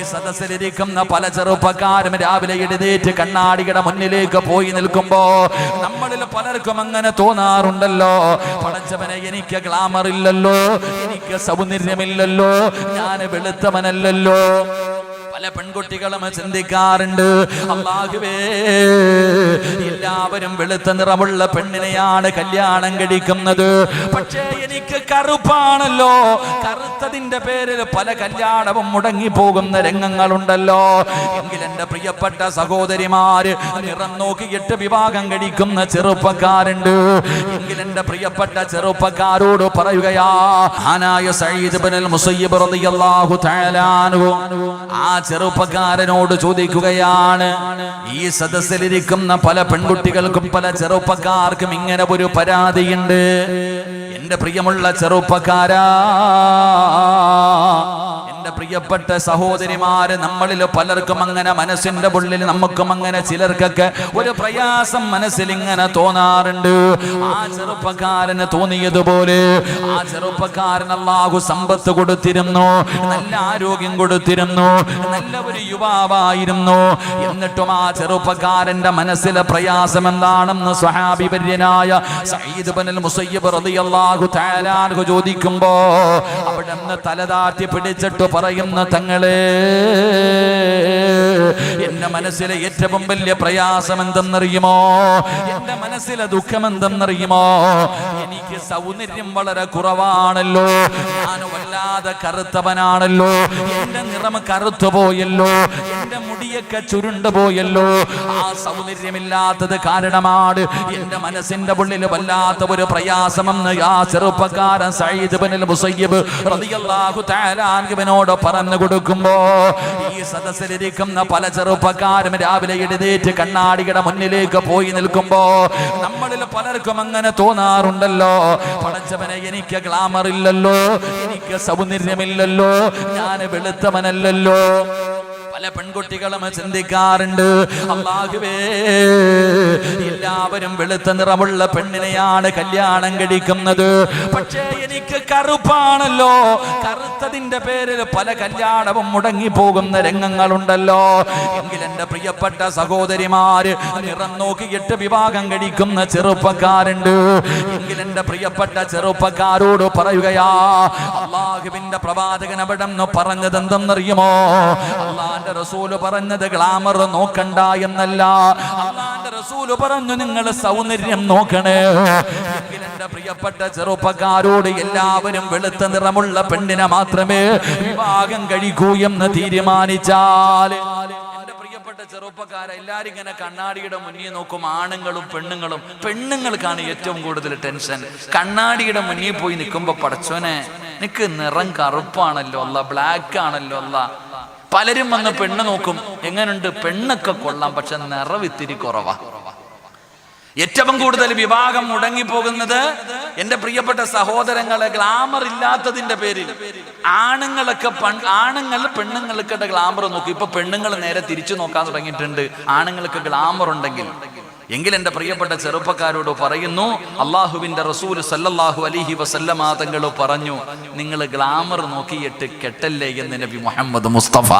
ഈ സദസ്സിലിരിക്കുന്ന പല ചെറുപ്പക്കാരും രാവിലെ എഴുന്നേറ്റ് കണ്ണാടിയുടെ മുന്നിലേക്ക് പോയി നിൽക്കുമ്പോ നമ്മളിൽ പലർക്കും അങ്ങനെ തോന്നാറുണ്ടല്ലോ. പടച്ചവനെ എനിക്ക് ഗ്ലാമർ ഇല്ലല്ലോ എനിക്ക് സൗന്ദര്യമില്ലല്ലോ ഞാൻ വെളുത്തവനല്ലല്ലോ. പല പെൺകുട്ടികളും ചിന്തിക്കാറുണ്ട്. അള്ളാഹുവേ എല്ലാവരും വെളുത്ത നിറമുള്ള പെണ്ണിനെയാണ് കല്യാണം കഴിക്കുന്നത്. പക്ഷേ എനിക്ക് കറുപ്പാണല്ലോ. കറുത്തതിന്റെ പേരിൽ പല കല്യാണവും മുടങ്ങി പോകുന്ന രംഗങ്ങളുണ്ടല്ലോ. എങ്കിൽ എന്റെ പ്രിയപ്പെട്ട സഹോദരിമാര് നിറം നോക്കിയിട്ട് വിവാഹം കഴിക്കുന്ന ചെറുപ്പക്കാരുണ്ട്. എങ്കിൽ എന്റെ പ്രിയപ്പെട്ട ചെറുപ്പക്കാരോട് പറയുകയാ സയ്യിദ് ബിനുൽ മുസയ്യിബ് റളിയല്ലാഹു തആല ആ ചെറുപ്പക്കാരനോട് ചോദിക്കുകയാണ് ഈ സദസ്സിലിരിക്കുന്ന പല പെൺകുട്ടികൾക്കും പല ചെറുപ്പക്കാർക്കും ഇങ്ങനെ ഒരു പരാതിയുണ്ട്? എന്റെ പ്രിയമുള്ള ചെറുപ്പക്കാരാ എന്റെ പ്രിയപ്പെട്ട സഹോദരിമാര് നമ്മളിൽ പലർക്കും അങ്ങനെ മനസ്സിന്റെ ഉള്ളിൽ നമുക്കും അങ്ങനെ ചിലർക്കൊക്കെ ഒരു പ്രയാസം മനസ്സിൽ ഇങ്ങനെ തോന്നാറുണ്ട്. ആ ചെറുപ്പക്കാരന് തോന്നിയതുപോലെ ആ ചെറുപ്പക്കാരൻ അള്ളാഹു സമ്പത്ത് കൊടുത്തിരുന്നു നല്ല ആരോഗ്യം കൊടുത്തിരുന്നു നല്ല ഒരു യുവാവായിരുന്നു. എന്നിട്ടും ആ ചെറുപ്പക്കാരന്റെ മനസ്സിലെ പ്രയാസം എന്താണെന്ന് സ്വഹാബി വര്യനായ സയ്യിദ് ബനൽ മുസയ്യബ് റളിയല്ലാഹു തആല ചോദിക്കുമ്പോൾ ചോദിക്കുമ്പോ അവിടെ തലതാറ്റി പിടിച്ചിട്ട് പറയുന്ന തങ്ങളെ എന്റെ മനസ്സിലെ ഏറ്റവും വലിയ പ്രയാസം എന്തെന്നറിയുമോ? എന്റെ മനസ്സിലെ ദുഃഖം എന്തെന്നറിയുമോ? എനിക്ക് സൗന്ദര്യം വളരെ കുറവാണല്ലോ. ഞാൻ വല്ലാതെ കറുത്തവനാണല്ലോ. എന്റെ നിറം കറുത്തു പോയല്ലോ. എന്റെ മുടിയൊക്കെ ചുരുണ്ടു പോയല്ലോ. ആ സൗന്ദര്യമില്ലാത്തത് കാരണമാണ് എന്റെ മനസ്സിന്റെ ഉള്ളിൽ വല്ലാത്ത ഒരു പ്രയാസമെന്ന് ആ ചെറുപ്പക്കാരൻ സയ്യിദ് ബിനുൽ മുസയ്യബ് റളിയല്ലാഹു തആല അൻഹുവിനോട് പറഞ്ഞു കൊടുക്കുമ്പോ ഈ സദസ്സിലിരിക്കുന്ന പല ചെറുപ്പക്കാരും രാവിലെ എഴുന്നേറ്റ് കണ്ണാടിയുടെ മുന്നിലേക്ക് പോയി നിൽക്കുമ്പോ നമ്മളിൽ പലർക്കും അങ്ങനെ തോന്നാറുണ്ടല്ലോ. പടച്ചവനെ എനിക്ക് ഗ്ലാമർ ഇല്ലല്ലോ എനിക്ക് സൗന്ദര്യമില്ലല്ലോ ഞാൻ വെളുത്തവനല്ലല്ലോ. പല പെൺകുട്ടികളും ചിന്തിക്കാറുണ്ട്. അള്ളാഹുവേ എല്ലാവരും വെളുത്ത നിറമുള്ള പെണ്ണിനെയാണ് കല്യാണം കഴിക്കുന്നത്. പക്ഷേ എനിക്ക് കറുപ്പാണല്ലോ. കറുത്തതിന്റെ പേരിൽ പല കല്യാണവും മുടങ്ങി പോകുന്ന രംഗങ്ങളുണ്ടല്ലോ. എങ്കിൽ എന്റെ പ്രിയപ്പെട്ട സഹോദരിമാര് നിറം നോക്കിയിട്ട് വിവാഹം കഴിക്കുന്ന ചെറുപ്പക്കാരുണ്ട്. എങ്കിൽ എന്റെ പ്രിയപ്പെട്ട ചെറുപ്പക്കാരോട് പറയുകയാ അള്ളാഹുവിന്റെ പ്രവാചകൻ അവിടെ പറഞ്ഞത് എന്തെന്നറിയുമോ അള്ളാന്റെ റസൂൽ പറഞ്ഞത് ഗ്ലാമർ നോക്കണ്ട എന്നല്ല. അള്ളാന്റെ റസൂൽ പറഞ്ഞു നിങ്ങൾ സൗന്ദര്യം നോക്കണേ. എന്റെ പ്രിയപ്പെട്ട ചെറുപ്പക്കാരോട് എല്ലാവരും വെളുത്ത നിറമുള്ള പെണ്ണിനെ മാത്രമേ വിവാഹം കഴിക്കൂ എന്ന് തീരുമാനിച്ചാൽ. പ്രിയപ്പെട്ട ചെറുപ്പക്കാര എല്ലാരും ഇങ്ങനെ കണ്ണാടിയുടെ മുന്നിൽ നോക്കും. ആണുങ്ങളും പെണ്ണുങ്ങളും. പെണ്ണുങ്ങൾക്കാണ് ഏറ്റവും കൂടുതൽ ടെൻഷൻ. കണ്ണാടിയുടെ മുന്നിൽ പോയി നിൽക്കുമ്പോ പടച്ചോനെ നിനക്ക് നിറം കറുപ്പാണല്ലോ അല്ല ബ്ലാക്ക് ആണല്ലോ അല്ല. പലരും വന്ന് പെണ്ണ് നോക്കും. എങ്ങനുണ്ട്? പെണ്ണൊക്കെ കൊള്ളാം പക്ഷെ നിറവിത്തിരി കുറവാ. ഏറ്റവും കൂടുതൽ വിവാഹം മുടങ്ങിപ്പോകുന്നത് എന്റെ പ്രിയപ്പെട്ട സഹോദരങ്ങളെ ഗ്ലാമർ ഇല്ലാത്തതിന്റെ പേരിൽ. ആണുങ്ങളൊക്കെ ആണുങ്ങൾ പെണ്ണുങ്ങൾക്കൊക്കെ ഗ്ലാമർ നോക്കും. ഇപ്പൊ പെണ്ണുങ്ങൾ നേരെ തിരിച്ചു നോക്കാൻ തുടങ്ങിയിട്ടുണ്ട്. ആണുങ്ങൾക്ക് ഗ്ലാമർ ഉണ്ടെങ്കിൽ. എങ്കിൽ എന്റെ പ്രിയപ്പെട്ട ചെറുപ്പക്കാരോട് പറയുന്നു അള്ളാഹുവിന്റെ റസൂൽ സല്ലല്ലാഹു അലിഹി വസല്ലമാതങ്ങൾ പറഞ്ഞു നിങ്ങൾ ഗ്ലാമർ നോക്കിയിട്ട് കെട്ടല്ലേ എന്ന് നബി മുഹമ്മദ് മുസ്തഫ.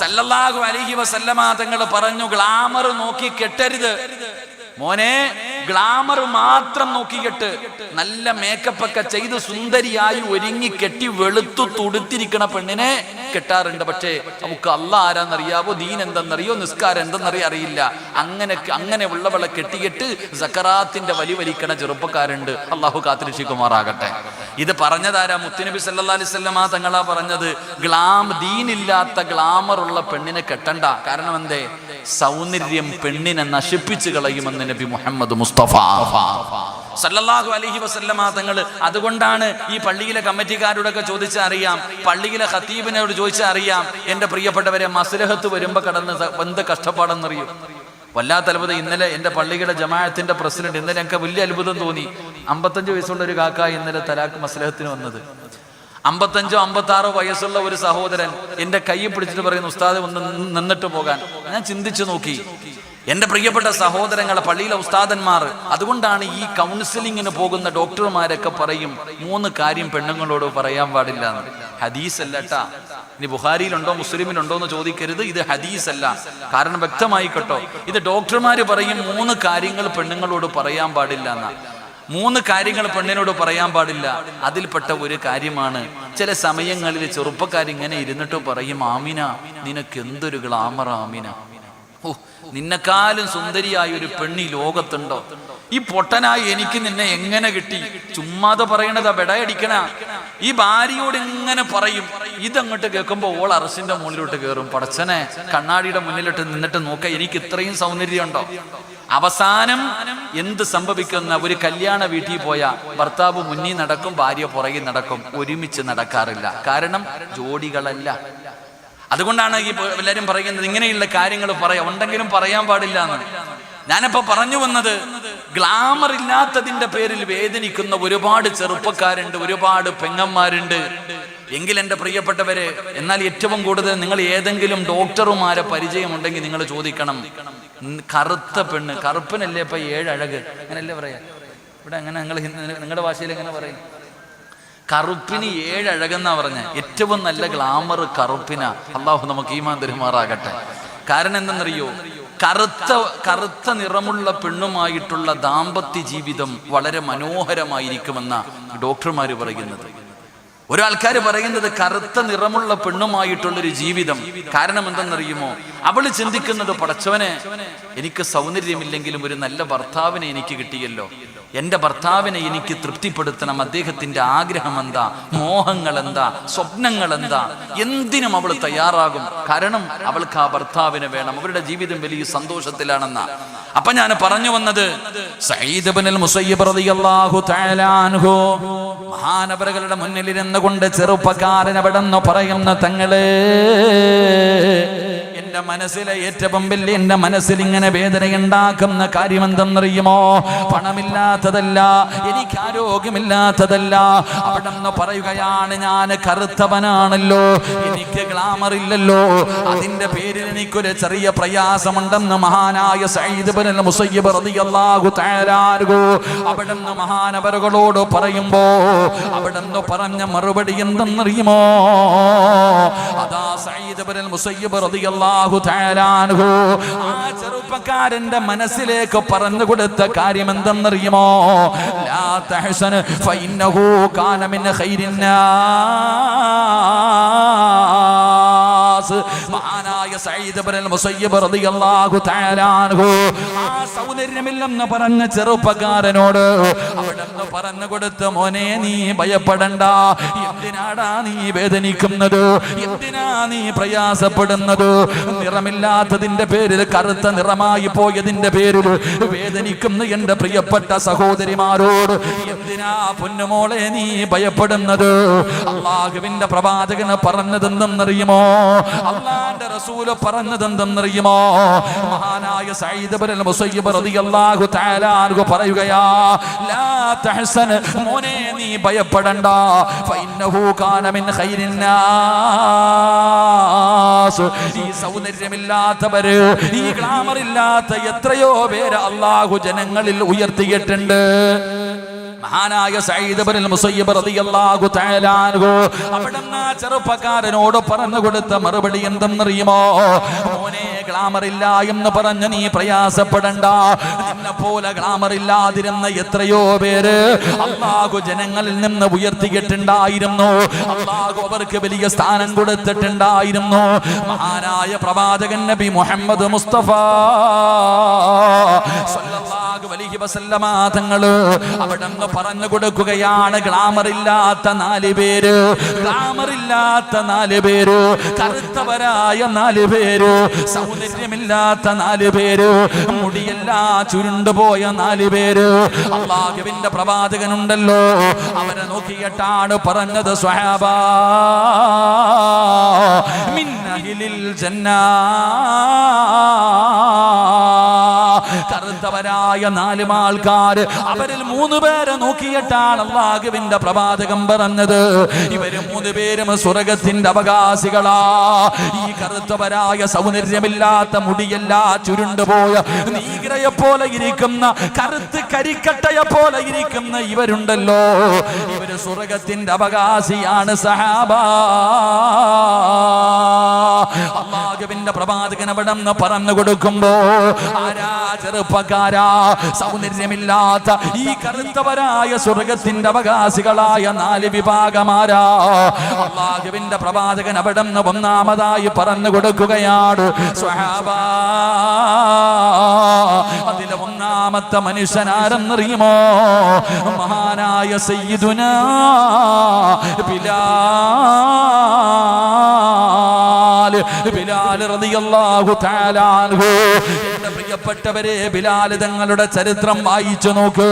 സല്ലല്ലാഹു അലിഹി വസല്ലമാതങ്ങൾ പറഞ്ഞു ഗ്ലാമർ നോക്കി കെട്ടരുത്. മോനെ ഗ്ലാമർ മാത്രം നോക്കിയിട്ട് നല്ല മേക്കപ്പ് ഒക്കെ ചെയ്ത് സുന്ദരിയായി ഒരുങ്ങി കെട്ടി വെളുത്തു തുടുത്തിരിക്കണ പെണ്ണിനെ കെട്ടാറുണ്ട്. പക്ഷേ നമുക്ക് അല്ല ആരാന്നറിയാവോ? ദീൻ എന്തെന്നറിയോ? നിസ്കാരം എന്തെന്നറിയോ അറിയില്ല. അങ്ങനെ അങ്ങനെ ഉള്ളവളെ കെട്ടിയിട്ട് സക്കറാത്തിന്റെ വലി വലിക്കണ ചെറുപ്പക്കാരുണ്ട്. അള്ളാഹു കാത്തിരക്ഷിക്കുമാറാകട്ടെ. ഇത് പറഞ്ഞതാരാ? മുത്തുനബി സല്ലാ അലിസ്വല്ലമാ തങ്ങളാ പറഞ്ഞത്. ഗ്ലാം ദീനില്ലാത്ത ഗ്ലാമർ ഉള്ള പെണ്ണിനെ കെട്ടണ്ട. കാരണം എന്തേ? സൗന്ദര്യം പെണ്ണിനെ നശിപ്പിച്ചു കളയുമെന്ന് നബി മുഹമ്മദ് മുസ്തഫ. സല്ലല്ലാഹു അലഹി വസല്ലമ തങ്ങൾ അതുകൊണ്ടാണ് ഈ പള്ളിയിലെ കമ്മിറ്റിക്കാരോടൊക്കെ ചോദിച്ചാൽ അറിയാം. പള്ളിയിലെ ഖത്തീബിനോട് ചോദിച്ചാൽ അറിയാം. എന്റെ പ്രിയപ്പെട്ടവരെ മസ്ലഹത്ത് വരുമ്പോ കടന്ന് എന്ത് കഷ്ടപ്പാടെന്നറിയും? വല്ലാത്ത അത്ഭുതം. ഇന്നലെ എന്റെ പള്ളിയുടെ ജമാഅത്തിന്റെ പ്രസിഡന്റ് ഇന്നലെ എനിക്ക് വലിയ അത്ഭുതം തോന്നി. അമ്പത്തഞ്ച് വയസ്സുള്ള ഒരു കാക്ക ഇന്നലെ തലാക്ക് മസ്ലഹത്തിന് വന്നത്. അമ്പത്തഞ്ചോ അമ്പത്താറോ വയസ്സുള്ള ഒരു സഹോദരൻ എന്റെ കൈ പിടിച്ചിട്ട് പറയുന്ന ഉസ്താദ് ഒന്ന് നിന്നിട്ട് പോകാൻ. ഞാൻ ചിന്തിച്ചു നോക്കി. എന്റെ പ്രിയപ്പെട്ട സഹോദരങ്ങളെ പള്ളിയിലെ ഉസ്താദന്മാർ അതുകൊണ്ടാണ് ഈ കൗൺസിലിങ്ങിന് പോകുന്ന ഡോക്ടർമാരൊക്കെ പറയും മൂന്ന് കാര്യം പെണ്ണുങ്ങളോട് പറയാൻ പാടില്ല ഹദീസ് അല്ലട്ടാ ഇനി ബുഹാരിയിലുണ്ടോ മുസ്ലിമിലുണ്ടോ എന്ന് ചോദിക്കരുത് ഇത് ഹദീസ് അല്ല കാരണം വ്യക്തമായി കേട്ടോ ഇത് ഡോക്ടർമാർ പറയും മൂന്ന് കാര്യങ്ങൾ പെണ്ണുങ്ങളോട് പറയാൻ പാടില്ല എന്നാ. മൂന്ന് കാര്യങ്ങൾ പെണ്ണിനോട് പറയാൻ പാടില്ല. അതിൽപ്പെട്ട ഒരു കാര്യമാണ്. ചില സമയങ്ങളിൽ ചെറുപ്പക്കാരിങ്ങനെ ഇരുന്നിട്ട് പറയും ആമിന നിനക്ക് എന്തൊരു ഗ്ലാമർ ആമിന. ഓ നിന്നെക്കാലും സുന്ദരിയായ ഒരു പെണ്ണി ലോകത്തുണ്ടോ? ഈ പൊട്ടനായി എനിക്ക് നിന്നെ എങ്ങനെ കിട്ടി? ചുമ്മാതെ പറയണതാ ബെടയടിക്കണ ഈ ഭാര്യയോട് എങ്ങനെ പറയും. ഇതങ്ങോട്ട് കേൾക്കുമ്പോ ഓൾ അറസിന്റെ മുന്നിലോട്ട് കയറും പടച്ചനെ കണ്ണാടിയുടെ മുന്നിലിട്ട് നിന്നിട്ട് നോക്ക എനിക്ക് ഇത്രയും സൗന്ദര്യമുണ്ടോ? അവസാനം എന്ത് സംഭവിക്കുന്ന ഒരു കല്യാണ വീട്ടിൽ പോയ ഭർത്താവ് മുന്നിൽ നടക്കും ഭാര്യ പുറകിൽ നടക്കും ഒരുമിച്ച് നടക്കാറില്ല. കാരണം ജോഡികളല്ല. അതുകൊണ്ടാണ് ഈ എല്ലാവരും പറയുന്നത് ഇങ്ങനെയുള്ള കാര്യങ്ങൾ പറയാം. ഉണ്ടെങ്കിലും പറയാൻ പാടില്ല എന്ന്. ഞാനിപ്പോ പറഞ്ഞു വന്നത് ഗ്ലാമർ ഇല്ലാത്തതിന്റെ പേരിൽ വേദനിക്കുന്ന ഒരുപാട് ചെറുപ്പക്കാരുണ്ട് ഒരുപാട് പെങ്ങന്മാരുണ്ട്. എങ്കിൽ എന്റെ പ്രിയപ്പെട്ടവരെ എന്നാൽ ഏറ്റവും കൂടുതൽ നിങ്ങൾ ഏതെങ്കിലും ഡോക്ടർമാരെ പരിചയമുണ്ടെങ്കിൽ നിങ്ങൾ ചോദിക്കണം. കറുത്ത പെണ്ണ്. കറുപ്പനല്ലേ ഇപ്പൊ ഏഴഴക് അങ്ങനല്ലേ പറയാ? ഇവിടെ അങ്ങനെ നിങ്ങൾ നിങ്ങളുടെ ഭാഷയിൽ എങ്ങനെ പറയും? കറുപ്പിന് ഏഴ് അഴകെന്നാ പറഞ്ഞ. ഏറ്റവും നല്ല ഗ്ലാമർ കറുപ്പിന. അള്ളാഹു നമുക്ക് ഈമാൻ തരുമാറാകട്ടെ. കാരണം എന്തെന്നറിയോ? കറുത്ത കറുത്ത നിറമുള്ള പെണ്ണുമായിട്ടുള്ള ദാമ്പത്യ ജീവിതം വളരെ മനോഹരമായിരിക്കുമെന്ന ഡോക്ടർമാർ പറയുന്നത്. ഒരാൾക്കാർ പറയുന്നത് കറുത്ത നിറമുള്ള പെണ്ണുമായിട്ടുള്ളൊരു ജീവിതം. കാരണം എന്തെന്നറിയുമോ? അവൾ ചിന്തിക്കുന്നത് പടച്ചവനെ എനിക്ക് സൗന്ദര്യമില്ലെങ്കിലും ഒരു നല്ല ഭർത്താവിനെ എനിക്ക് കിട്ടിയല്ലോ. എന്റെ ഭർത്താവിനെ എനിക്ക് തൃപ്തിപ്പെടുത്തണം. അദ്ദേഹത്തിന്റെ ആഗ്രഹം എന്താ? മോഹങ്ങൾ എന്താ? സ്വപ്നങ്ങൾ എന്താ? എന്തിനും അവൾ തയ്യാറാകും. കാരണം അവൾക്ക് ആ ഭർത്താവിനെ വേണം. അവരുടെ ജീവിതം വലിയ സന്തോഷത്തിലാണെന്ന. അപ്പൊ ഞാൻ പറഞ്ഞു വന്നത് മഹാനവരകളുടെ ഇരുന്നു കൊണ്ട് ചെറുപ്പക്കാരൻ അവിടെ നിന്ന് പറയുന്ന തങ്ങളെ എന്റെ മനസ്സിലെ ഏറ്റവും വലിയ എന്റെ മനസ്സിൽ ഇങ്ങനെ വേദനയുണ്ടാക്കുന്ന കാര്യം എന്തെന്നറിയുമോ പണമില്ലാത്തതല്ല. എനിക്ക് ആരോഗ്യമില്ലാത്തതല്ല അവിടെ നിന്ന് പറയുകയാണ് ഞാൻ കറുത്തവനാണല്ലോ. എനിക്ക് ഗ്ലാമർ ഇല്ലല്ലോ. അതിന്റെ പേരിൽ എനിക്കൊരു ചെറിയ പ്രയാസമുണ്ടെന്ന് മഹാനായ സയ്യിദ് ഇബ്നുൽ മുസയ്യിബ് റളിയല്ലാഹു അൻഹു മഹാനവരുകളോട് പറയുമ്പോ അവിടെ നിന്ന് പറഞ്ഞ മറുപടി എന്തെന്നറിയുമോ? അതാ സയ്യിദ് റളിയല്ലാഹു ആ ചെറുപ്പക്കാരന്റെ മനസ്സിലേക്ക് പറഞ്ഞു കൊടുത്ത കാര്യം എന്തെന്നറിയുമോ? തഹ്സൻ ഫഇന്നഹു കാന മിൻ ഖൈരിൻ നാസ് സയ്യിദ് ഇബ്നുൽ മുസയ്യിബ് റളിയല്ലാഹു തആല അൻഹു. ആ സൗന്ദര്യമില്ലെന്ന് പറഞ്ഞ ചെറുപ്പക്കാരനോട് അവിടെന്ന് പറഞ്ഞു കൊടുത്ത മോനെ നീ ഭയപ്പെടണ്ട. എന്തിനാടാ നീ വേദനിക്കുന്നത്? എന്തിനാ നീ പ്രയാസപ്പെടുന്നത്? നിറമില്ലാത്തതിന്റെ പേരിൽ കറുത്ത നിറമായി പോയതിന്റെ പേരിൽ വേദനിക്കുന്നു എന്റെ പ്രിയപ്പെട്ട സഹോദരിമാരോട്. എന്തിനാ പൊന്നുമോളെ നീ ഭയപ്പെടുന്നത്? അള്ളാഹുവിന്റെ പ്രവാചകന് പറഞ്ഞതെന്തെന്നറിയുമോ? അള്ളാന്റെ റസൂൽ പറഞ്ഞതെന്തെന്നറിയുമോ? മഹാനായ സയ്യിദ് ഇബ്നുൽ മുസയ്യിബ് റളിയല്ലാഹു തആല അൻഹു പറയുകയാ ലാ തഹസൻ മോനെ നീ ഭയപ്പെടണ്ട. ഫഇന്നഹു കാന മിൻ ഖൈരിൻ നാസ്. ഈ സൗന്ദര്യമില്ലാത്തവര് ഈ ഗ്ലാമർ ഇല്ലാത്ത എത്രയോ പേര് അല്ലാഹു ജനങ്ങളിൽ ഉയർത്തിയിട്ടുണ്ട്. മഹാനായ സൈദബനിൽ മുസയ്യബ് റളിയല്ലാഹു തആല അൻഹു. അവിടുന്ന് ചെറുപ്പക്കാരനോട് പറഞ്ഞു കൊടുത്ത മറുപടി എന്തെന്നറിയുമോ? മോനെ ഗ്ലാമർ ഇല്ല എന്ന് പറഞ്ഞു നീ പ്രയാസപ്പെടണ്ട. നിന്നെ പോലെ ഗ്ലാമർ ഇല്ലാതിരുന്ന എത്രയോ പേര് അള്ളാഹു ജനങ്ങളിൽ നിന്ന് ഉയർത്തിയിട്ടുണ്ടായിരുന്നു. അള്ളാഹു അവർക്ക് വലിയ സ്ഥാനം കൊടുത്തിട്ടുണ്ടായിരുന്നു. മഹാനായ പ്രവാചകൻ നബി മുഹമ്മദ് മുസ്തഫ അലൈഹി വസല്ലമ തങ്ങൾ അവിടുന്ന് പറഞ്ഞു കൊടുക്കുകയാണ്. ഗ്ലാമർ ഇല്ലാത്ത നാല് പേര് ഗ്ലാമർ ഇല്ലാത്ത നാല് പേര് കറുത്തവരായ നാല് പേര് സൗന്ദര്യമില്ലാത്ത നാല് പേര് മുടിയെല്ലാം ചുരുണ്ടുപോയ നാല് പേര്. അള്ളാഹുവിന്റെ പ്രവാചകനുണ്ടല്ലോ. അവരെ നോക്കിയിട്ടാണ് പറഞ്ഞത് സ്വഹാബ. മിന്നഹിലിൽ ജന്നാ. കറുത്തവരായ നാല് ആൾക്കാർ അവരിൽ മൂന്ന് പേരെ നോക്കിയിട്ടാണ് അള്ളാഹുവിന്റെ പ്രവാചകം പറഞ്ഞത്. ഇവർ മൂന്ന് പേരും സ്വർഗത്തിന്റെ അവകാശികളാ. ഈ കറുത്തവരായ സൗന്ദര്യമില്ലാത്ത മുടിയല്ല ചുരുണ്ടുപോയ നീഗ്രയെ പോലെ ഇരിക്കുന്ന കറുത്ത് കരിക്കട്ടയെ പോലെ ഇരിക്കുന്ന ഇവരുണ്ടല്ലോ. ഇവർ സ്വർഗത്തിന്റെ അവകാശിയാണ് സഹാബ. അള്ളാഹുവിന്റെ പ്രവാചകൻ അവിടെ പറഞ്ഞു കൊടുക്കുമ്പോ ആരാ ചെറുപ്പക്കാരാ സൗന്ദര്യമില്ലാത്ത ഈ കറുത്തവരായ സ്വർഗത്തിന്റെ അവകാശികളായ നാല് വിഭാഗമാരാ. അള്ളാഹുവിന്റെ പ്രവാചകൻ അവിടെ നിന്ന് ഒന്നാമതായി പറഞ്ഞു കൊടുക്കുകയാണ്. അതിലെ ഒന്നാമത്തെ മനുഷ്യനാരെന്നറിയുമോ? മഹാനായ സയ്യിദുന ബിലാൽ ബിലാൽ റളിയല്ലാഹു തആല അൻഹു. പ്രിയപ്പെട്ടവരെ ബിലാൽ തങ്ങളുടെ ചരിത്രം വായിച്ചു നോക്ക്.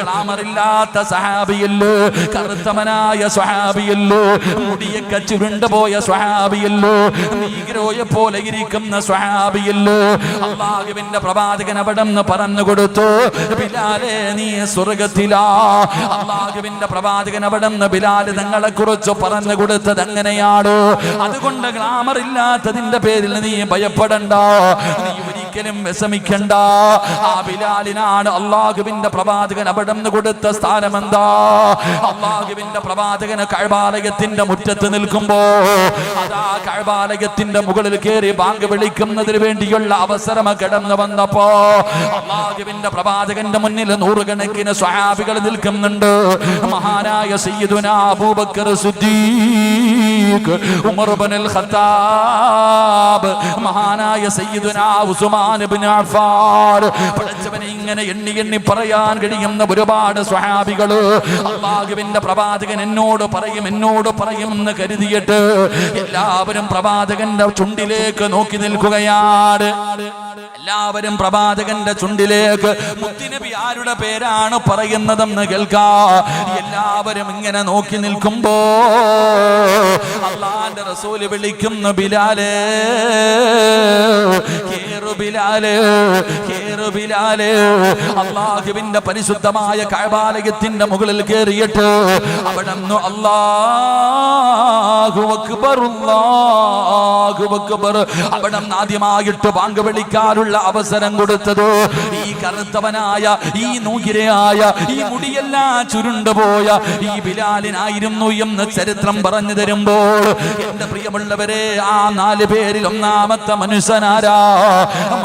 ഗ്ലാമറില്ലാത്ത സഹാബിയല്ലോ കറുത്തമനായ സ്വഹാബിയല്ലോ? മുടിയൊക്കെ ചുരുണ്ടുപോയ സ്വഹാബിയല്ലോ? നീഗ്രോയെ പോലെ ഇരിക്കുന്ന സ്വഹാബിയല്ലോ? അള്ളാഹുവിന്റെ പ്രവാചകൻ അവിടെ നിന്ന് പറഞ്ഞു കൊടുത്തു ബിലാലെ നീ സ്വർഗത്തിലാ അള്ളാഹുവിന്റെ പ്രവാചകൻ അവിടെ ബിലാൽ തങ്ങളെ കുറിച്ച് പറഞ്ഞു കൊടുത്തത് എങ്ങനെയാണ്? അതുകൊണ്ട് ഗ്ലാമർ ഇല്ലാത്തതിന്റെ പേരിൽ നീ ഭയപ്പെടണ്ട. നീ ഒരിക്കലും വിഷമിക്കണ്ട. ആ ബിലാലിനാണ് അള്ളാഹുവിന്റെ പ്രവാചകൻ അവിടം കൊടുത്ത സ്ഥാനം എന്താ അള്ളാഹുവിന്റെ പ്രവാചകന് കഴബാലയത്തിന്റെ മുറ്റത്ത് നിൽക്കുമ്പോ അതാ കഴബാലയത്തിന്റെ മുകളിൽ കയറി ബാങ്ക് വിളിക്കുന്നതിന് വേണ്ടിയുള്ള അവസരം കടന്നു വന്നപ്പോ അള്ളാഹുവിന്റെ പ്രവാചകന്റെ മുന്നിൽ നൂറുകണക്കിന് സ്വഹാബികൾ നിൽക്കുന്നുണ്ട്. മഹാനായ സയ്യിദുന അബൂബക്കർ സിദ്ദീഖ് ഉമർ ഇബ്നുൽ ഖത്താബ് മഹാനായ സയ്യിദുനാ ഉസ്മാൻ ഇബ്നു അഫ്ഫാൻ. പഠിച്ചവനെ ഇങ്ങനെ എണ്ണി എണ്ണി പറയാൻ കഴിയുന്ന ഒരുപാട് സ്വഹാബികൾ അള്ളാഹുവിന്റെ പ്രവാചകൻ എന്നോട് പറയും എന്നോട് പറയും എന്ന് കരുതിയിട്ട് എല്ലാവരും പ്രവാചകന്റെ ചുണ്ടിലേക്ക് നോക്കി നിൽക്കുകയാണ്. എല്ലാവരും പ്രവാചകന്റെ ചുണ്ടിലേക്ക് മുത്തിനബി ആരുടെ പേരാണ് പറയുന്നതെന്ന് കേൾക്കാ. എല്ലാവരും ഇങ്ങനെ നോക്കി നിൽക്കുമ്പോ അള്ളാന്റെ റസൂൽ വിളിക്കുന്നു ബിലാലേ അള്ളാഹുവിന്റെ പരിശുദ്ധമായ കഴബാലയത്തിന്റെ മുകളിൽ കയറിയിട്ട് അവിടെ അവിടെ ആദ്യമായിട്ട് ബാങ്ക് അവസരം കൊടുത്തത്. ഈ കറുത്തവനായ ഈ നൂകിരയായ ഈ മുടിയെല്ലാം ചുരുണ്ടുപോയ ഈ ബിലാലിനായിരുന്നു എന്ന് ചരിത്രം പറഞ്ഞു തരുമ്പോൾ എന്റെ പ്രിയമുള്ളവരെ ആ നാല് പേരിൽ ഒന്നാമത്തെ മനുഷ്യനാരാ?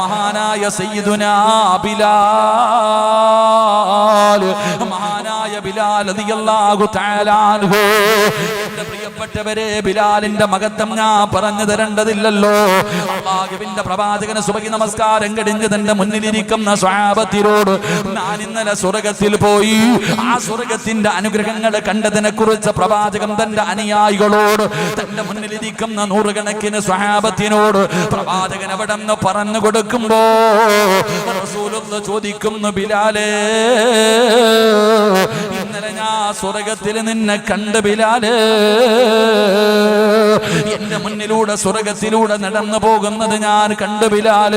മഹാനായ സയ്യിദുനാ ബിലാൽ. മഹാനായ ബിലാൽ പ്രിയപ്പെട്ടവരെ ബിലാലിന്റെ മകത്വം ഞാൻ പറഞ്ഞു തരേണ്ടതില്ലല്ലോ. അള്ളാഹുവിന്റെ പ്രവാചകന് സുബഹി നമസ്കാരം കടിഞ്ഞ് തന്റെ മുന്നിലിരിക്കുന്ന സ്വാപത്തിനോട് ഞാൻ ഇന്നലെ സ്വർഗത്തിൽ പോയി. ആ സ്വർഗത്തിന്റെ അനുഗ്രഹങ്ങൾ കണ്ടതിനെ കുറിച്ച് പ്രവാചകൻ തന്റെ അനുയായികളോട് തന്റെ മുന്നിലിരിക്കുന്ന നൂറുകണക്കിന് സ്വഹാബത്തിനോട് പ്രവാചകൻ എവിടെ നിന്ന് പറഞ്ഞു കൊടുക്കുമ്പോ ചോദിക്കുന്നു ബിലാലേ ഇന്നലെ ഞാൻ സ്വർഗത്തിൽ നിന്നെ കണ്ട് ബിലാലേ എന്റെ മുന്നിലൂടെ സ്വർഗത്തിലൂടെ നടന്നു പോകുന്നത് ഞാൻ കണ്ടു ബിലാൽ.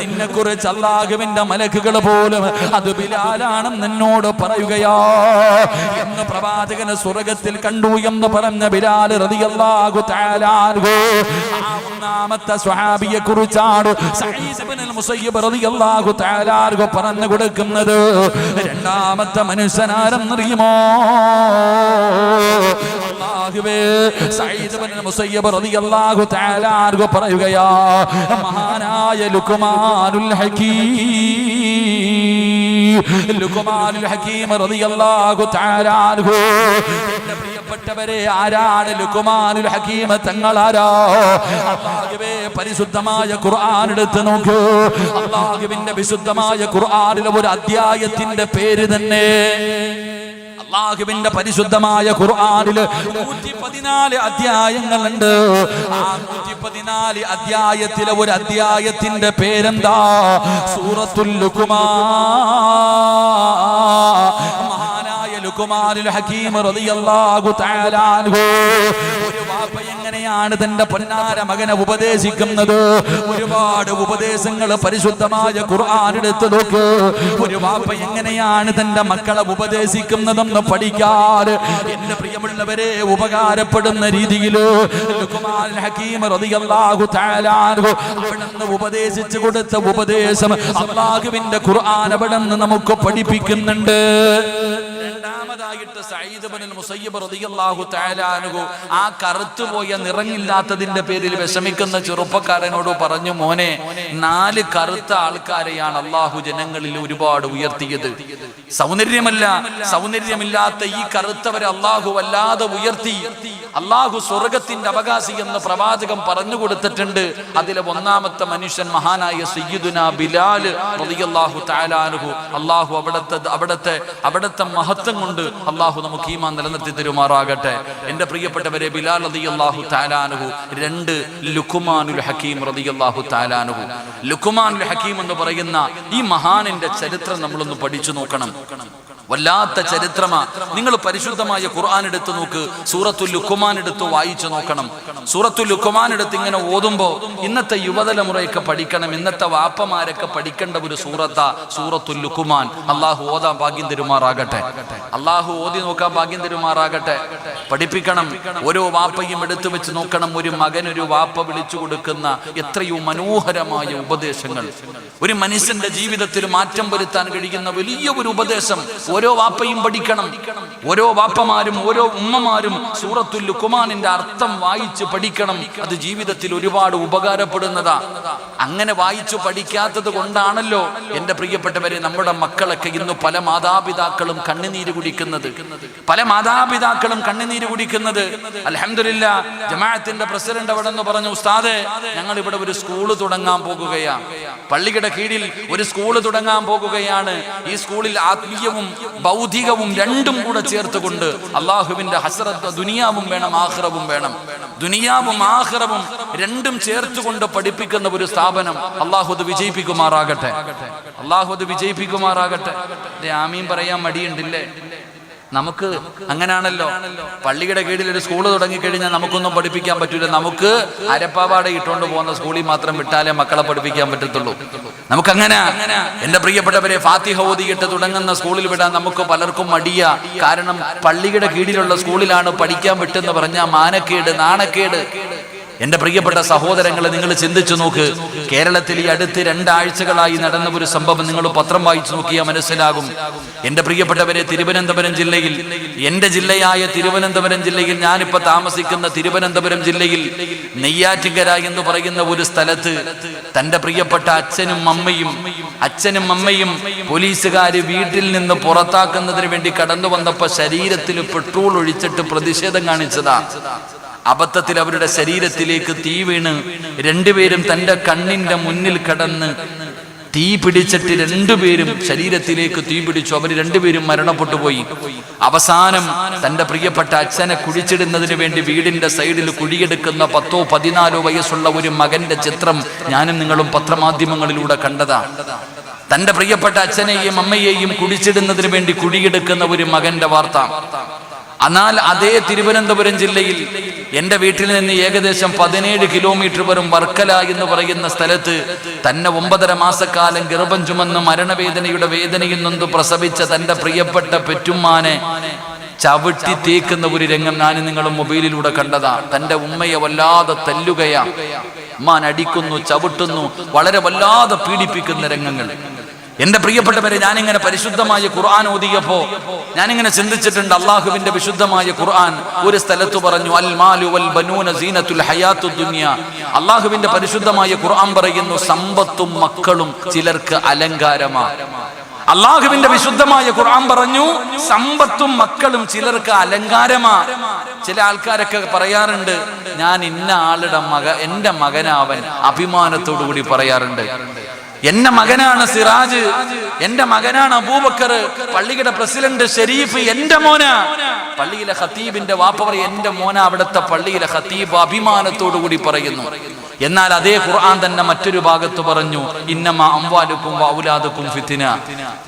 നിന്നെ കുറിച്ച് അള്ളാഹുവിന്റെ മലക്കുകൾ പോലും അത് ബിലാലാണെന്ന് എന്നോട് പറയുകയാ. എന്ന് പ്രവാചകന് സ്വർഗത്തിൽ കണ്ടു എന്ന് പറഞ്ഞ ബിലാൽ അൻഹു. ആ ഒന്നാമത്തെ സ്വഹാബിയെ കുറിച്ചാണ് മുസയ്യിബ് തആല അൻഹു പറഞ്ഞു കൊടുക്കുന്നത്. രണ്ടാമത്തെ മനുഷ്യനാരെന്നറിയുമോ? റളിയല്ലാഹു തആല മഹാനായ ലുക്മാനുൽ ഹകീം ലുക്മാനുൽ ഹകീം റളിയല്ലാഹു തആല പ്രിയപ്പെട്ടവരെ ആരാണ് ലുക്മാനുൽ ഹകീം തങ്ങളാരാ അല്ലാഹുവേ പരിശുദ്ധമായ ഖുർആൻ എടുത്ത് നോക്കൂ. അല്ലാഹുവിന്റെ വിശുദ്ധമായ ഖുർആനിലെ ഒരു അധ്യായത്തിന്റെ പേര് തന്നെ അള്ളാഹുവിന്റെ പരിശുദ്ധമായ ഖുർആനിൽ നൂറ്റി പതിനാല് അധ്യായങ്ങളുണ്ട് അധ്യായത്തിലെ ഒരു അധ്യായത്തിന്റെ പേരെന്താ? സൂറത്തുൽ ലുക്മാനുൽ ഹക്കീം ഒരു വാപ്പ എങ്ങനെയാണ് തന്റെ പൊന്നാര മകനെ ഉപദേശിക്കുന്നത്? ഒരുപാട് ഉപദേശങ്ങൾ പരിശുദ്ധമായ ഖുർആൻ എടുത്തു നോക്ക്. ഒരു വാപ്പ എങ്ങനെയാണ് തന്റെ മക്കളെ ഉപദേശിക്കുന്നതെന്ന് പഠിക്കാൻ? എന്റെ പ്രിയമുള്ളവരെ ഉപകാരപ്പെടുന്ന രീതിയിൽ ഹക്കീം അവിടുന്ന് ഉപദേശിച്ചു കൊടുത്ത ഉപദേശം അള്ളാഹുവിന്റെ ഖുർആൻ അവിടുന്ന് നമുക്ക് പഠിപ്പിക്കുന്നുണ്ട്. രണ്ടാമതായിട്ട് സഈദ് ഇബ്നുൽ മുസയ്യിബ് റളിയല്ലാഹു ആ കറുത്തുപോയ നിറങ്ങില്ലാത്തതിന്റെ പേരിൽ വിഷമിക്കുന്ന ചെറുപ്പക്കാരനോട് പറഞ്ഞു മോനെ നാല് കറുത്ത ആൾക്കാരെയാണ് അള്ളാഹു ജനങ്ങളിൽ ഒരുപാട് ഉയർത്തിയത്. സൗന്ദര്യമല്ല സൗന്ദര്യമില്ലാത്ത ഈ കറുത്തവരെ അള്ളാഹു വല്ലാതെ ഉയർത്തി. അള്ളാഹു സ്വർഗത്തിന്റെ അവകാശി എന്ന് പ്രവാചകം പറഞ്ഞു കൊടുത്തിട്ടുണ്ട്. അതിലെ ഒന്നാമത്തെ മനുഷ്യൻ മഹാനായ സയ്യിദുന ബിലാൽ റളിയല്ലാഹു അള്ളാഹു അവിടത്തെ അവിടത്തെ അവിടത്തെ മഹത്വം കൊണ്ട് അള്ളാഹു നമുക്ക് ഈമാൻ നിലനിർത്തി തരുമാറാകട്ടെ. എന്റെ പ്രിയപ്പെട്ടവരെ ബിലാൽ റളിയല്ലാഹു അള്ളാഹു താലാനുഹു രണ്ട് ലുഖുമാനുൽ ഹക്കീം റളിയല്ലാഹു അള്ളാഹു താലാനുഹു ലുഖുമാനുൽ ഹക്കീം എന്ന് പറയുന്ന ഈ മഹാനിന്റെ ചരിത്രം നമ്മളൊന്ന് പഠിച്ചു നോക്കണം. വല്ലാത്ത ചരിത്രമാ. നിങ്ങൾ പരിശുദ്ധമായ ഖുർആൻ എടുത്ത് നോക്ക് സൂറത്തുൽ ലുക്കുമാൻ എടുത്ത് വായിച്ചു നോക്കണം. സൂറത്തുൽ ലുക്കുമാൻ എടുത്ത് ഇങ്ങനെ ഓതുമ്പോ ഇന്നത്തെ യുവതലമുറയൊക്കെ പഠിക്കണം ഇന്നത്തെ വാപ്പമാരൊക്കെ പഠിക്കേണ്ട ഒരു സൂറത്താ സൂറത്തുൽ ലുക്കുമാൻ അള്ളാഹു ഓതാൻ ഭാഗ്യം തരുമാറാകട്ടെ. അള്ളാഹു ഓതി നോക്കാൻ ഭാഗ്യം തരുമാറാകട്ടെ. പഠിപ്പിക്കണം. ഓരോ വാപ്പയും എടുത്തു വെച്ച് നോക്കണം. ഒരു മകൻ ഒരു വാപ്പ വിളിച്ചു കൊടുക്കുന്ന എത്രയോ മനോഹരമായ ഉപദേശങ്ങൾ. ഒരു മനുഷ്യന്റെ ജീവിതത്തിൽ മാറ്റം വരുത്താൻ കഴിയുന്ന വലിയ ഒരു ഉപദേശം. ഓരോ വാപ്പയും പഠിക്കണം. ഓരോ വാപ്പമാരും ഓരോ ഉമ്മമാരും സൂറത്തുൽ ലുക്കുമാനിന്റെ അർത്ഥം വായിച്ച് പഠിക്കണം. അത് ജീവിതത്തിൽ ഒരുപാട് ഉപകാരപ്പെടുന്നതാ. അങ്ങനെ വായിച്ചു പഠിക്കാത്തത് കൊണ്ടാണല്ലോ എന്റെ പ്രിയപ്പെട്ടവരെ നമ്മുടെ മക്കളൊക്കെ ഇന്ന് പല മാതാപിതാക്കളും കണ്ണുനീര് കുടിക്കുന്നത്. പല മാതാപിതാക്കളും കണ്ണുനീര് കുടിക്കുന്നത്. അലഹമില്ല ജമാഅത്തിന്റെ പ്രസിഡന്റ് അവിടെ നിന്ന് പറഞ്ഞു ഉസ്താദെ ഞങ്ങൾ ഇവിടെ ഒരു സ്കൂൾ തുടങ്ങാൻ പോകുകയാണ് പള്ളിയുടെ കീഴിൽ ഒരു സ്കൂൾ തുടങ്ങാൻ പോകുകയാണ്. ഈ സ്കൂളിൽ ആത്മീയവും ഭൗതികവും രണ്ടും കൂടെ ചേർത്തുകൊണ്ട് അള്ളാഹുവിന്റെ ഹസ്രത്ത് ദുനിയാവും വേണം ആഹ്റവും വേണം. ദുനിയാവും ആഹ്റവും രണ്ടും ചേർത്തുകൊണ്ട് പഠിപ്പിക്കുന്ന ഒരു സ്ഥാപനം അള്ളാഹു അത് വിജയിപ്പിക്കുമാറാകട്ടെ. അള്ളാഹു അത് വിജയിപ്പിക്കുമാറാകട്ടെ. ആമീം പറയാൻ മടിയുണ്ടില്ലേ? നമുക്ക് അങ്ങനെയാണല്ലോ പള്ളിയുടെ കീഴിൽ ഒരു സ്കൂൾ തുടങ്ങിക്കഴിഞ്ഞാൽ നമുക്കൊന്നും പഠിപ്പിക്കാൻ പറ്റൂല. നമുക്ക് അരപ്പാവാട ഇട്ടുകൊണ്ട് പോകുന്ന സ്കൂളിൽ മാത്രം വിട്ടാലേ മക്കളെ പഠിപ്പിക്കാൻ പറ്റത്തുള്ളൂ. നമുക്ക് അങ്ങനെ എന്റെ പ്രിയപ്പെട്ടവരെ ഫാത്തിഹ ഓതിയിട്ട് തുടങ്ങുന്ന സ്കൂളിൽ വിടാൻ നമുക്ക് പലർക്കും മടിയ. കാരണം പള്ളിയുടെ കീഴിലുള്ള സ്കൂളിലാണ് പഠിക്കാൻ വിട്ടെന്ന് പറഞ്ഞ മാനക്കേട് നാണക്കേട്. എന്റെ പ്രിയപ്പെട്ട സഹോദരങ്ങളെ നിങ്ങൾ ചിന്തിച്ചു നോക്ക്. കേരളത്തിൽ ഈ അടുത്ത് രണ്ടാഴ്ചകളായി നടന്ന ഒരു സംഭവം നിങ്ങൾ പത്രം വായിച്ചു നോക്കിയാൽ മനസ്സിലാകും. എന്റെ പ്രിയപ്പെട്ടവരെ തിരുവനന്തപുരം ജില്ലയിൽ എന്റെ ജില്ലയായ തിരുവനന്തപുരം ജില്ലയിൽ ഞാനിപ്പോ താമസിക്കുന്ന തിരുവനന്തപുരം ജില്ലയിൽ നെയ്യാറ്റിങ്കര എന്ന് പറയുന്ന ഒരു സ്ഥലത്ത് തന്റെ പ്രിയപ്പെട്ട അച്ഛനും അമ്മയും അച്ഛനും അമ്മയും പോലീസുകാർ വീട്ടിൽ നിന്ന് പുറത്താക്കുന്നതിന് വേണ്ടി കടന്നു വന്നപ്പോ ശരീരത്തിൽ പെട്രോൾ ഒഴിച്ചിട്ട് പ്രതിഷേധം കാണിച്ചതാ. അബദ്ധത്തിൽ അവരുടെ ശരീരത്തിലേക്ക് തീ വീണ് രണ്ടുപേരും തന്റെ കണ്ണിന്റെ മുന്നിൽ കടന്ന് തീ പിടിച്ചിട്ട് രണ്ടുപേരും ശരീരത്തിലേക്ക് തീ പിടിച്ചു. അവർ രണ്ടുപേരും മരണപ്പെട്ടു പോയി. അവസാനം തന്റെ പ്രിയപ്പെട്ട അച്ഛനെ കുഴിച്ചിടുന്നതിന് വേണ്ടി വീടിന്റെ സൈഡിൽ കുഴിയെടുക്കുന്ന പത്തോ പതിനാലോ വയസ്സുള്ള ഒരു മകന്റെ ചിത്രം ഞാനും നിങ്ങളും പത്രമാധ്യമങ്ങളിലൂടെ കണ്ടതാണ് തന്റെ പ്രിയപ്പെട്ട അച്ഛനെയും അമ്മയെയും കുടിച്ചിടുന്നതിന് വേണ്ടി കുഴിയെടുക്കുന്ന ഒരു മകന്റെ വാർത്ത. എന്നാൽ അതേ തിരുവനന്തപുരം ജില്ലയിൽ എന്റെ വീട്ടിൽ നിന്ന് ഏകദേശം പതിനേഴ് കിലോമീറ്റർ വരും വർക്കല എന്ന് പറയുന്ന സ്ഥലത്ത് തന്നെ ഒമ്പതര മാസക്കാലം ഗർഭം ചുമന്ന് മരണവേദനയുടെ വേദനയിൽ നൊന്ത് പ്രസവിച്ച തന്റെ പ്രിയപ്പെട്ട പെറ്റുമ്മാനെ ചവിട്ടി തേക്കുന്ന ഒരു രംഗം ഞാൻ നിങ്ങൾ മൊബൈലിലൂടെ കണ്ടതാ തന്റെ ഉമ്മയെ വല്ലാതെ തല്ലുകയാ ഉമ്മാൻ അടിക്കുന്നു ചവിട്ടുന്നു വളരെ വല്ലാതെ പീഡിപ്പിക്കുന്ന രംഗങ്ങൾ. എന്റെ പ്രിയപ്പെട്ടവരെ ഞാനിങ്ങനെ പരിശുദ്ധമായ ഖുർആൻ ഓതിയപ്പോ ഞാനിങ്ങനെ ചിന്തിച്ചിട്ടുണ്ട് അള്ളാഹുവിന്റെ വിശുദ്ധമായ ഖുർആൻ ഒരു സ്ഥലത്ത് പറഞ്ഞു വൽ ബനൂന അള്ളാഹുവിന്റെ പരിശുദ്ധമായ ഖുർആൻ പറയുന്നു സമ്പത്തും മക്കളും ചിലർക്ക് അലങ്കാരമാ. അള്ളാഹുവിന്റെ വിശുദ്ധമായ ഖുർആൻ പറഞ്ഞു സമ്പത്തും മക്കളും ചിലർക്ക് അലങ്കാരമാ. ചില ആൾക്കാരൊക്കെ പറയാറുണ്ട് ഞാൻ ഇന്ന ആളുടെ മക എന്റെ മകനാവൻ അഭിമാനത്തോടു കൂടി പറയാറുണ്ട്. എന്റെ മകനാണ് സിറാജ് എന്റെ മകനാണ് അബൂബക്കർ പള്ളിയുടെ പ്രസിഡന്റ് ഷെരീഫ് എന്റെ മോന. പള്ളിയിലെ ഹത്തീബിന്റെ വാപ്പ പറയും എന്റെ മോന അവിടുത്തെ പള്ളിയിലെ ഹത്തീബ് അഭിമാനത്തോടു കൂടി പറയുന്നു. എന്നാൽ അതേ ഖുർആൻ തന്നെ മറ്റൊരു ഭാഗത്ത് പറഞ്ഞു ഇന്നമ അംവാലുക്കും വൗലാദുക്കും ഫിത്തിന.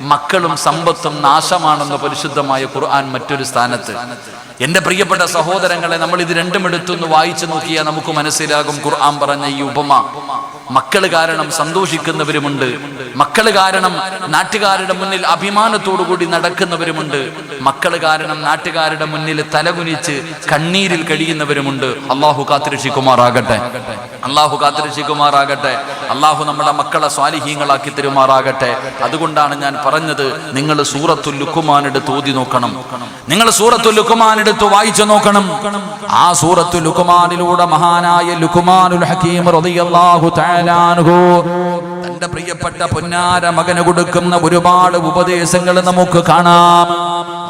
മക്കളും സമ്പത്തും നാശമാണെന്ന് പരിശുദ്ധമായ ഖുർആൻ മറ്റൊരു സ്ഥാനത്ത്. എന്റെ പ്രിയപ്പെട്ട സഹോദരങ്ങളെ നമ്മൾ ഇത് രണ്ടും എടുത്തൊന്ന് വായിച്ചു നോക്കിയാൽ നമുക്ക് മനസ്സിലാകും ഖുർആൻ പറഞ്ഞ ഈ ഉപമ. മക്കൾ കാരണം സന്തോഷിക്കുന്നവരുമുണ്ട് മക്കൾ കാരണം നാട്ടുകാരുടെ മുന്നിൽ അഭിമാനത്തോടുകൂടി നടക്കുന്നവരുമുണ്ട്. മക്കൾ കാരണം നാട്ടുകാരുടെ മുന്നിൽ തലകുനിച്ച് കണ്ണീരിൽ കഴിയുന്നവരുമുണ്ട് അള്ളാഹു കാത്തിരക്ഷിക്കുമാറാകട്ടെ. അള്ളാഹു കാത്തിരക്ഷിക്കുമാറാകട്ടെ. അള്ളാഹു നമ്മുടെ മക്കളെ സ്വാലിഹീങ്ങളാക്കി തരുമാറാകട്ടെ. അതുകൊണ്ടാണ് ഞാൻ പറഞ്ഞത് നിങ്ങൾ സൂറത്തുൽ ലുക്കുമാനെടുത്ത് ഓതി നോക്കണം. നിങ്ങൾ സൂറത്തുൽ ലുക്കുമാനെടുത്ത് വായിച്ചു നോക്കണം. ആ സൂറത്തുൽ ലുക്കുമാനിലൂടെ മഹാനായ ലുക്കുമാനുൽ ഹക്കീം റളിയല്ലാഹു തആലാ അൻഹു തന്റെ പ്രിയപ്പെട്ട പൊന്നാര മകന് കൊടുക്കുന്ന ഒരുപാട് ഉപദേശങ്ങൾ നമുക്ക് കാണാം.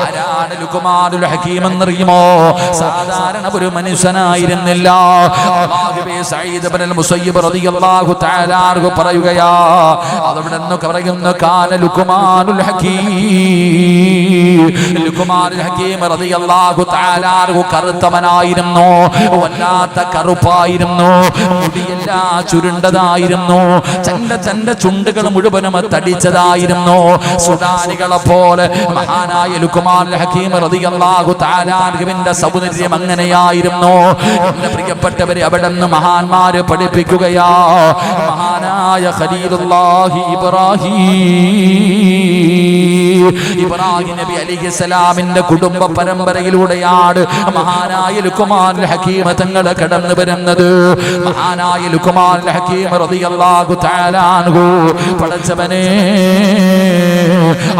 ആരാണ് ലുക്മാനുൽ ഹക്കീം എന്നറിയുമോ? തന്റെ സാധാരണ ഒരു മനുഷ്യനായിരുന്നില്ല. കാന കറുപ്പായിരുന്നു ചുരുണ്ടതായിരുന്നു ചണ്ട ചണ്ട ചുണ്ടുകൾ മുഴുവനും തടിച്ചതായിരുന്നു. സുഡാനികളെ പോലെ മഹാനായ ലുക്മാനുൽ ഹക്കീം റളിയല്ലാഹു തആല അൻഹുവിന്റെ സൗന്ദര്യം അങ്ങനെയായിരുന്നു. എന്റെ പ്രിയപ്പെട്ടവരെ അവിടെ നിന്ന് മഹാന്മാര് പഠിപ്പിക്കുകയാ. മഹാനായ ഖലീലുല്ലാഹി ഇബ്രാഹിം. ഇബ്രാഹിം നബി അലിഹിസ്സലാമിന്റെ കുടുംബ പരമ്പരയിലൂടെയാണ് മഹാനായ ലുക്കുമാൻ ഹക്കീമ തങ്ങൾ കടന്നു വരുന്നത്. മഹാനായ ലുക്കുമാൻ ഹക്കീം റളിയല്ലാഹു തആല അൻഹു പടച്ചവനെ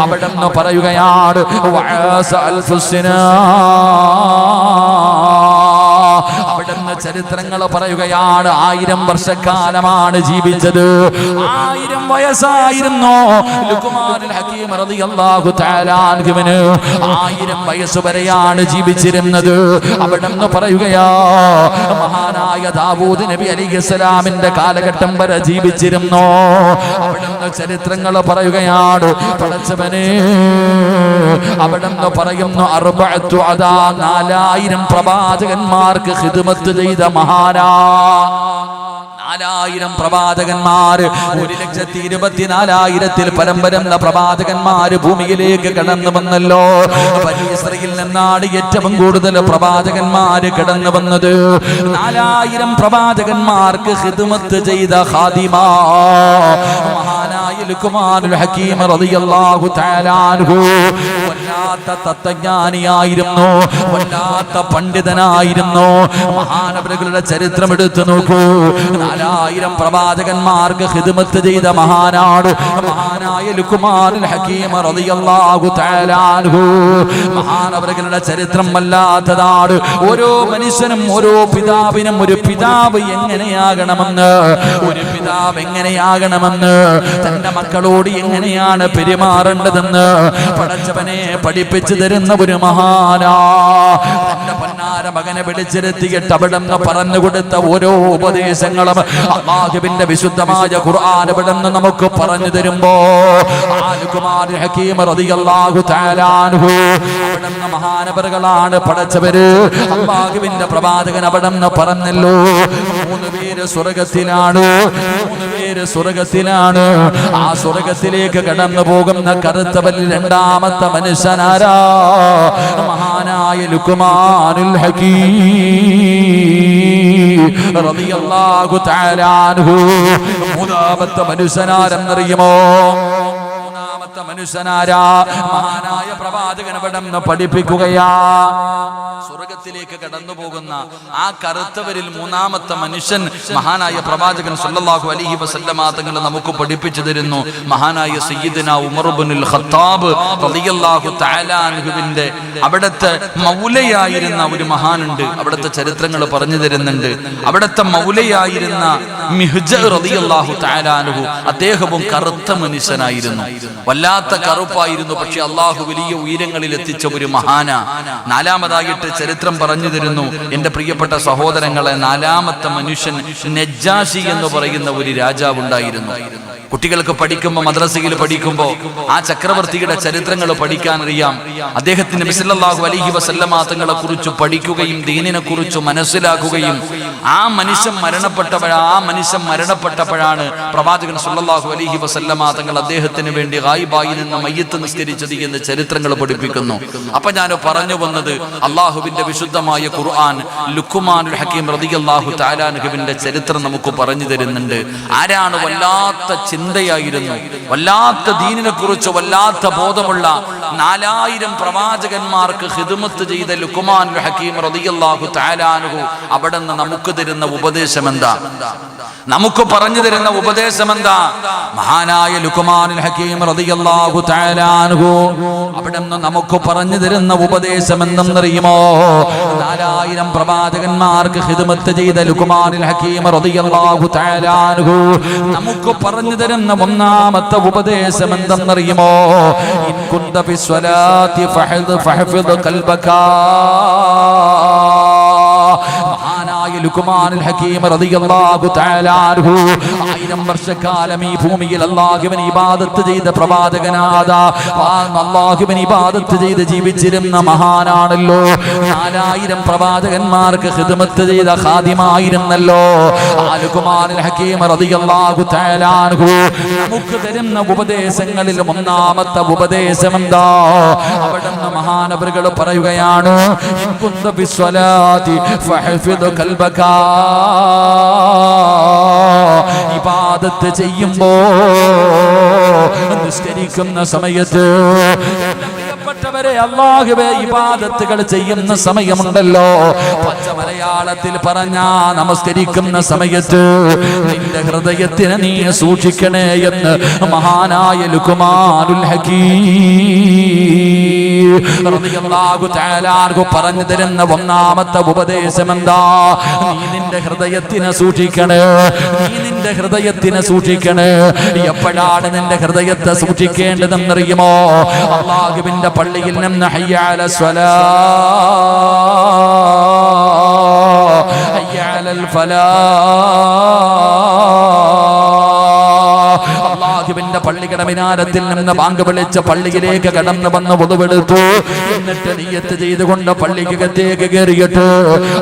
അവിടെ നിന്ന് പറയുകയാണ് عاص ألف السنان. അവിടുന്ന് ചരിത്രങ്ങൾ പറയുകയാണ്. ആയിരം വർഷക്കാലമാണ് ജീവിച്ചത്. ആയിരം വയസ്സായിരുന്നു. ആയിരം വയസ്സ് വരെയാണ് ജീവിച്ചിരുന്നത്. അവിടുന്ന് പറയുകയാ മഹാനായ ദാവൂദ് നബി അലിഹിസ്സലാമിന്റെ കാലഘട്ടം വരെ ജീവിച്ചിരുന്നു. അവിടുന്ന് ചരിത്രങ്ങൾ പറയുകയാണ് പടച്ചവനെ അവിടുന്ന് പറയുന്നു അറുപത്തു അതാ നാലായിരം പ്രവാചകന്മാർക്ക് ചെയ്ത മഹാനാ നാലായിരം പ്രവാചകന്മാർ ഒരു ലക്ഷത്തി ഇരുപത്തിനാലായിരത്തിൽ പരമ്പരം പ്രവാചകന്മാര് ഭൂമിയിലേക്ക് കടന്നു വന്നല്ലോ. പരീശ്രയിൽ നിന്നാണ് ഏറ്റവും കൂടുതൽ പ്രവാചകന്മാര് കടന്നു വന്നത്. നാലായിരം പ്രവാചകന്മാർക്ക് ഹിദ്മത്ത് ചെയ്ത ഹാദിമ വല്ലാത്ത തത്വജ്ഞാനിയായിരുന്നു വല്ലാത്ത പണ്ഡിതനായിരുന്നു. മഹാനവരുകളുടെ ചരിത്രം എടുത്തു നോക്കൂ. നാലായിരം പ്രവാചകന്മാർക്ക് ഹിദ്മത്ത് ചെയ്ത മഹാനാട് മഹാനായ ലുക്മാനുൽ ഹക്കീമ റളിയല്ലാഹു തആല അൻഹു. മഹാനവരുകളുടെ ചരിത്രം വല്ലാത്തതാണ്. ഓരോ മനുഷ്യനും ഓരോ പിതാവിനും ഒരു പിതാവ് എങ്ങനെയാകണമെന്ന് ഒരു പിതാവ് എങ്ങനെയാകണമെന്ന് തന്റെ മക്കളോട് എങ്ങനെയാണ് പെരുമാറേണ്ടതെന്ന് പടച്ചവനെ പഠിപ്പിച്ചു തരുന്ന ഒരു മഹാനാ. തന്റെ പൊന്നാര മകനെ വിളിച്ചിരുത്തിയിട്ട് അവിടുന്ന് പറഞ്ഞു കൊടുത്ത ഓരോ ഉപദേശങ്ങളും അള്ളാഹുവിന്റെ വിശുദ്ധമായ ഖുർആൻ ഇവിടുന്ന് നമുക്ക് പറഞ്ഞു തരുമ്പോ ഹക്കീം റളിയല്ലാഹു തആല അൻഹു അവിടെ നിന്ന് മഹാനവറുകളാണ് പടച്ചവര്. അള്ളാഹുവിന്റെ പ്രവാചകൻ അവിടുന്ന് പറഞ്ഞല്ലോ മൂന്ന് പേര് സ്വർഗത്തിലാണ് മൂന്ന് പേര് സ്വർഗത്തിലാണ്. ആ സ്വർഗത്തിലേക്ക് കടന്നു പോകുന്ന കറുത്തവരിൽ രണ്ടാമത്തെ മനുഷ്യനാരാ? മഹാനായ ലുക്കുമാനുൽ മൂന്നാമത്തെ മനുഷ്യനാരെന്നറിയുമോ? മൂന്നാമത്തെ മനുഷ്യനാരാ? മഹാനായ പ്രവാചകൻ പഠിപ്പിക്കുകയാ? സ്വർഗത്തിലേക്ക് കടന്നു പോകുന്ന ആ കറുത്തവരിൽ മൂന്നാമത്തെ മനുഷ്യൻ മഹാനായ പ്രവാചകൻ സല്ലല്ലാഹു അലൈഹി വസല്ലമ തങ്ങൾ നമുക്ക് പഠിപ്പിച്ചു തരുന്നു. മഹാനായ സയ്യിദന ഉമർ ഇബ്നുൽ ഖത്താബ് റളിയല്ലാഹു തആല അൻഹുവിന്റെ അവിടത്തെ മൗലയായിരുന്ന ഒരു മഹാനുണ്ട്. അവിടത്തെ ചരിത്രങ്ങൾ പറഞ്ഞു തരുന്നുണ്ട്. അവിടത്തെ മൗലയായിരുന്ന മിഹ്ജ റളിയല്ലാഹു തആല അൻഹു അദ്ദേഹവും കറുത്ത മനുഷ്യനായിരുന്നു. വല്ലാത്ത കറുപ്പായിരുന്നു. പക്ഷെ അള്ളാഹു വലിയ ഉയരങ്ങളിൽ എത്തിച്ച ഒരു മഹാന. നാലാമതായിട്ട് ചരിത്രം പറഞ്ഞു തരുന്നു. എന്റെ പ്രിയപ്പെട്ട സഹോദരങ്ങളെ നാലാമത്തെ മനുഷ്യൻ നെജാഷി എന്ന് പറയുന്ന ഒരു രാജാവ് ഉണ്ടായിരുന്നു. കുട്ടികൾക്ക് പഠിക്കുമ്പോൾ മദ്രസയിൽ പഠിക്കുമ്പോൾ ആ ചക്രവർത്തിയുടെ ചരിത്രങ്ങൾ പഠിക്കാൻ അറിയാം. അദ്ദേഹത്തിന് ബിസല്ലാഹു അലൈഹി വസല്ലമ തങ്ങളെ കുറിച്ച് പഠിക്കുകയും ദീനിനെ കുറിച്ച് മനസ്സിലാക്കുകയും ആ മനുഷ്യൻ മരണപ്പെട്ടപ്പോഴാണ് ആ മനുഷ്യൻ മരണപ്പെട്ടപ്പോഴാണ് പ്രവാചകൻ സല്ലല്ലാഹു അലൈഹി വസല്ലമ തങ്ങൾ അദ്ദേഹത്തിന് വേണ്ടി ഗായിബായി നിന്ന് മയ്യത്ത് നിസ്കരിച്ചത് എന്ന് ചരിത്രങ്ങൾ പഠിപ്പിക്കുന്നു. അപ്പൊ ഞാൻ പറഞ്ഞു വന്നത് അള്ളാഹുവിന്റെ വിശുദ്ധമായ ഖുർആൻ ലുക്കുമാനുൽ ഹക്കീം റളിയല്ലാഹു താലാനുഹുവിന്റെ ചരിത്രം നമുക്ക് പറഞ്ഞു തരുന്നുണ്ട്. ആരാണ് വല്ലാത്ത ചിന്തയായിരുന്നു വല്ലാത്ത ദീനിനെ കുറിച്ച് വല്ലാത്ത ബോധമുള്ള നാലായിരം പ്രവാചകന്മാർക്ക് ഹിദുമത്ത് ചെയ്ത ലുക്കുമാനുൽ ഹക്കീം റളിയല്ലാഹു താലാനുഹു അവിടെ നിന്ന് നമുക്ക് തരുന്ന ഉപദേശം എന്താ നമുക്ക് പറഞ്ഞു തരുന്ന ഉപദേശം എന്താ മഹാനായ ലുക്കുമാനുൽ ഹക്കീം റളിയല്ലാഹു തആല അവിടെ നിന്ന് നമുക്ക് പറഞ്ഞു തരുന്ന ഉപദേശം എന്തെന്നറിയുമോ നാലായിരം പ്രവാചകന്മാർക്ക് ഹിദ്മത്ത് ചെയ്ത ലുക്കുമാനുൽ ഹക്കീം റളിയല്ലാഹു തആലാനുഹു നമുക്ക് പറഞ്ഞു തരുന്ന ഒന്നാമത്തെ ഉപദേശം എന്തെന്നറിയുമോ ഇൻ കുന്ത ഫിസ്വലാത്തി ഫഹദ് ഫഹഫിദ് മഹാനായ ലുക്മാനുൽ റളിയല്ലാഹു ആയിരം വർഷക്കാലം ഈ ഭൂമിയിൽ അല്ലാഹുവിനെ ഇബാദത്ത് ചെയ്ത അല്ലാഹുവിനെ ഇബാദത്ത് ജീവിച്ചിരുന്ന മഹാനാണല്ലോ. നാലായിരം പ്രവാചകന്മാർക്ക് ഖിദ്മത്ത് ചെയ്ത ഖാദിമായിരുന്നല്ലോ. റളിയല്ലാഹു നമുക്ക് തരുന്ന ഉപദേശങ്ങളിൽ ഒന്നാമത്തെ ഉപദേശം എന്താ അവിടുന്ന് മഹാനവറുകൾ പറയുകയാണ് ഇബാദത്ത് ചെയ്യുമ്പോ നിസ്കരിക്കുന്ന സമയത്ത് പ്രിയപ്പെട്ടവരെ അള്ളാഹുവേ ഇബാദത്തുകൾ ചെയ്യുന്ന സമയമുണ്ടല്ലോ. പച്ച മലയാളത്തിൽ പറഞ്ഞാ നമസ്കരിക്കുന്ന സമയത്ത് നിന്റെ ഹൃദയത്തിന് നീ സൂക്ഷിക്കണേ എന്ന് മഹാനായ അൻഹു പറഞ്ഞു തരുന്ന ഒന്നാമത്തെ ഉപദേശം എന്താ? നീ നിന്റെ ഹൃദയത്തിനെ സൂക്ഷിക്കണേ. നീ നിന്റെ ഹൃദയത്തിനെ സൂക്ഷിക്കണേ. എപ്പോഴാണ് നിന്റെ ഹൃദയത്തെ സൂക്ഷിക്കേണ്ടതെന്നറിയുമോ? അള്ളാഹുവിന്റെ പള്ളിയിൽ നിന്ന് ഹയ്യാല സ്വലാ ഹയ്യാലൽ ഫലാ അള്ളാഹുവിന്റെ പള്ളിയുടെ മിനാരത്തിൽ നിന്ന് ബാങ്ക് വിളിച്ച പള്ളിയിലേക്ക് കടന്നു വന്ന് പൊതുവെടുത്തു എന്നിട്ട് നീയത്ത് ചെയ്തുകൊണ്ട് പള്ളിക്കകത്തേക്ക് കയറിയിട്ട്.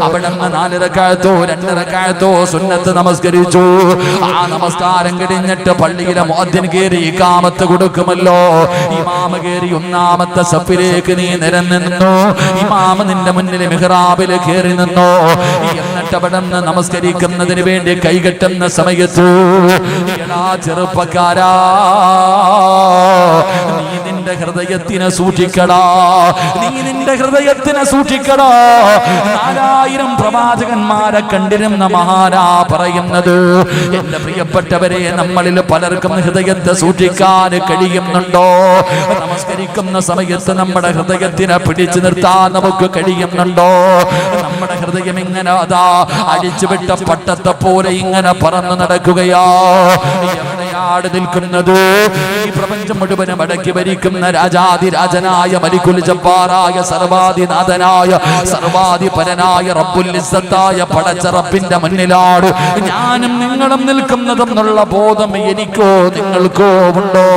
അവിടെ നിന്ന് നാലിറക്കായത്തോ രണ്ടിറക്കായത്തോ സുന്നത്ത് നമസ്കരിച്ചു. ആ നമസ്കാരം കഴിഞ്ഞിട്ട് പള്ളിയിലെ മോദ്യം കയറി ഇക്കാമത്ത് കൊടുക്കുമല്ലോ. ഇമാമ കയറി ഒന്നാമത്തെ സഫിലേക്ക് നീ നിരന്നു നിന്നു ഇമാമ നിന്റെ മുന്നിൽ മിഹ്റാബിൽ കയറി നിന്നു. അവിടെ നമസ്കരിക്കുന്നതിന് വേണ്ടി കൈകെട്ടുന്ന സമയത്തു എടാ ചെറുപ്പക്കാരാ നീ നിന്റെ ഹൃദയത്തിനെ സൂക്ഷിക്കടാ നീ നിന്റെ ഹൃദയത്തിനെ സൂക്ഷിക്കടാ. നാലായിരം പ്രവാചകന്മാരെ കണ്ടിരുന്ന മഹാരാ പറയുന്നത് എന്റെ പ്രിയപ്പെട്ടവരെ നമ്മളിൽ പലർക്കും ഹൃദയത്തെ സൂക്ഷിക്കാൻ കഴിയുന്നുണ്ടോ? നമസ്കരിക്കുന്ന സമയത്ത് നമ്മുടെ ഹൃദയത്തിനെ പിടിച്ചു നിർത്താൻ നമുക്ക് കഴിയുന്നുണ്ടോ? നമ്മുടെ ഹൃദയം ഇങ്ങനെ അതാ അടിച്ചുവിട്ട പട്ടത്തെ പോലെ ഇങ്ങനെ പറന്നു നടക്കുകയാ. എവിടെയാട് നിൽക്കുന്നത്? ഈ പ്രപഞ്ചം മുഴുവനും അടക്കി ഭരിക്കുന്ന രാജാതിരാജനായ മലിക്കുൽ ജബ്ബാറായ സർവാധിനാഥനായ സർവാധിപരനായ റബ്ബുൽ ഇസ്സത്തായ പടച്ച റബ്ബിന്റെ മുന്നിലാണ്. ഞാനും നിങ്ങളും നിൽക്കുന്നതെന്നുള്ള ബോധം എനിക്കോ നിങ്ങൾക്കോ ഉണ്ടോ?